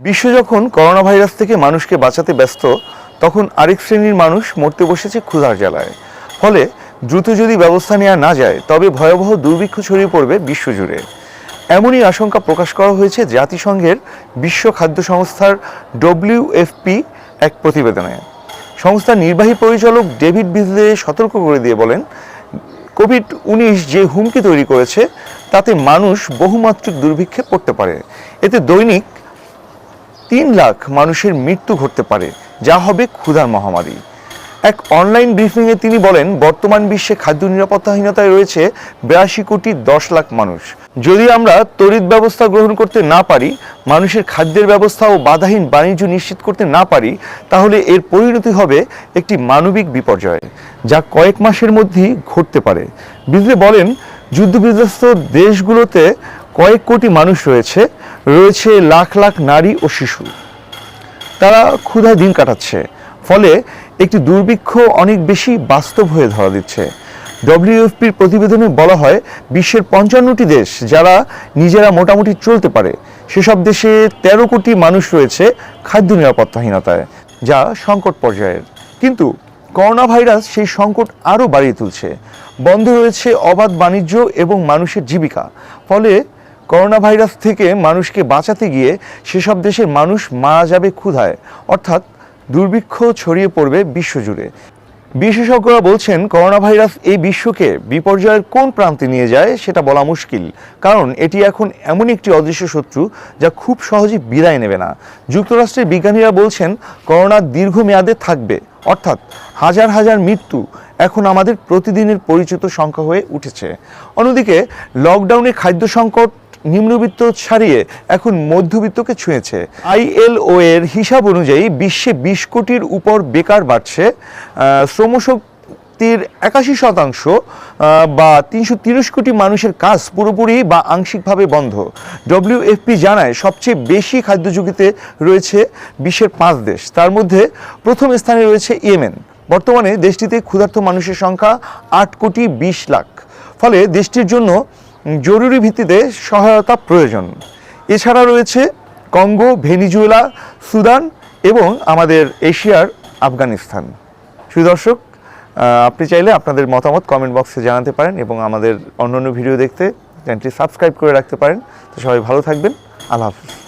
বিশ্ব যখন corona virus থেকে মানুষকে বাঁচাতে ব্যস্ত, তখন আরেক শ্রেণির মানুষ মরতে বসেছে ক্ষুধার জ্বালায়। ফলে দ্রুত যদি ব্যবস্থা নেওয়া না যায়, তবে ভয়াবহ দুর্ভিক্ষ ছড়িয়ে পড়বে বিশ্বজুড়ে। এমনই আশঙ্কা প্রকাশ করা হয়েছে জাতিসংঘের বিশ্ব খাদ্য সংস্থার ডব্লিউএফপি এক প্রতিবেদনে। সংস্থার নির্বাহী পরিচালক ডেভিড বিজলে সতর্ক করে দিয়ে বলেন, কোভিড উনিশ যে হুমকি তৈরি করেছে, তাতে মানুষ বহুমাত্রিক দুর্ভিক্ষে পড়তে পারে। এতে দৈনিক তিন লাখ মানুষের মৃত্যু ঘটতে পারে, যা হবে ক্ষুধার মহামারী। এক অনলাইন ব্রিফিংয়ে তিনি বলেন, বর্তমান বিশ্বে খাদ্য নিরাপত্তাহীনতায় রয়েছে বিরাশি কোটি দশ লাখ মানুষ। যদি আমরা তড়িৎ ব্যবস্থা গ্রহণ করতে না পারি, মানুষের খাদ্যের ব্যবস্থা ও বাধাহীন বাণিজ্য নিশ্চিত করতে না পারি, তাহলে এর পরিণতি হবে একটি মানবিক বিপর্যয়, যা কয়েক মাসের মধ্যেই ঘটতে পারে। বিজলি বলেন, যুদ্ধবিধ্বস্ত দেশগুলোতে কয়েক কোটি মানুষ রয়েছে রয়েছে লাখ লাখ নারী ও শিশু। তারা ক্ষুধায় দিন কাটাচ্ছে, ফলে একটি দুর্ভিক্ষ অনেক বেশি বাস্তব হয়ে ধরা দিচ্ছে। ডব্লিউএফপির প্রতিবেদনে বলা হয়, বিশ্বের পঞ্চান্নটি দেশ যারা নিজেরা মোটামুটি চলতে পারে, সেসব দেশে তেরো কোটি মানুষ রয়েছে খাদ্য নিরাপত্তাহীনতায়, যা সংকট পর্যায়ের। কিন্তু করোনা ভাইরাস সেই সংকট আরও বাড়িয়ে তুলছে। বন্ধ রয়েছে অবাধ বাণিজ্য এবং মানুষের জীবিকা, ফলে করোনা ভাইরাস থেকে মানুষকে বাঁচাতে গিয়ে সেসব দেশের মানুষ মারা যাবে ক্ষুধায়। অর্থাৎ দুর্ভিক্ষ ছড়িয়ে পড়বে বিশ্বজুড়ে। বিশেষজ্ঞরা বলছেন করোনা ভাইরাস এই বিশ্বকে বিপর্যয়ের কোন প্রান্তে নিয়ে যায় সেটা বলা মুশকিল, কারণ এটি এখন এমন একটি অদৃশ্য শত্রু যা খুব সহজে বিদায় নেবে না। যুক্তরাষ্ট্রের বিজ্ঞানীরা বলছেন, করোনা দীর্ঘমেয়াদে থাকবে, অর্থাৎ হাজার হাজার মৃত্যু এখন আমাদের প্রতিদিনের পরিচিত সংখ্যা হয়ে উঠেছে। অন্যদিকে, লকডাউনে খাদ্য সংকট নিম্নবিত্ত ছাড়িয়ে এখন মধ্যবিত্তকে ছুঁয়েছে। আইএলও এর হিসাব অনুযায়ী বিশ্বে বিশ কোটির উপর বেকার বাড়ছে। আহ, শ্রমশক্তির একাশি শতাংশ বা তিনশো তিরিশ কোটি মানুষের কাজ পুরোপুরি বা আংশিকভাবে বন্ধ। ডব্লিউএফপি জানায় সবচেয়ে বেশি খাদ্য রয়েছে বিশ্বের পাঁচ দেশ। তার মধ্যে প্রথম স্থানে রয়েছে ইয়েমেন। বর্তমানে দেশটিতে ক্ষুধার্ত মানুষের সংখ্যা আট কোটি বিশ লাখ। ফলে দেশটির জন্য জরুরি ভিত্তিতে সহায়তা প্রয়োজন। এছাড়া রয়েছে কঙ্গো, ভেনিজুয়েলা, সুদান এবং আমাদের এশিয়ার আফগানিস্তান। সুদর্শক আপনি চাইলে আপনাদের মতামত কমেন্ট বক্সে জানাতে পারেন এবং আমাদের অন্য ভিডিও দেখতে চ্যানেলটি সাবস্ক্রাইব করে রাখতে পারেন। তো সবাই ভালো থাকবেন। আল্লাহ হাফিজ।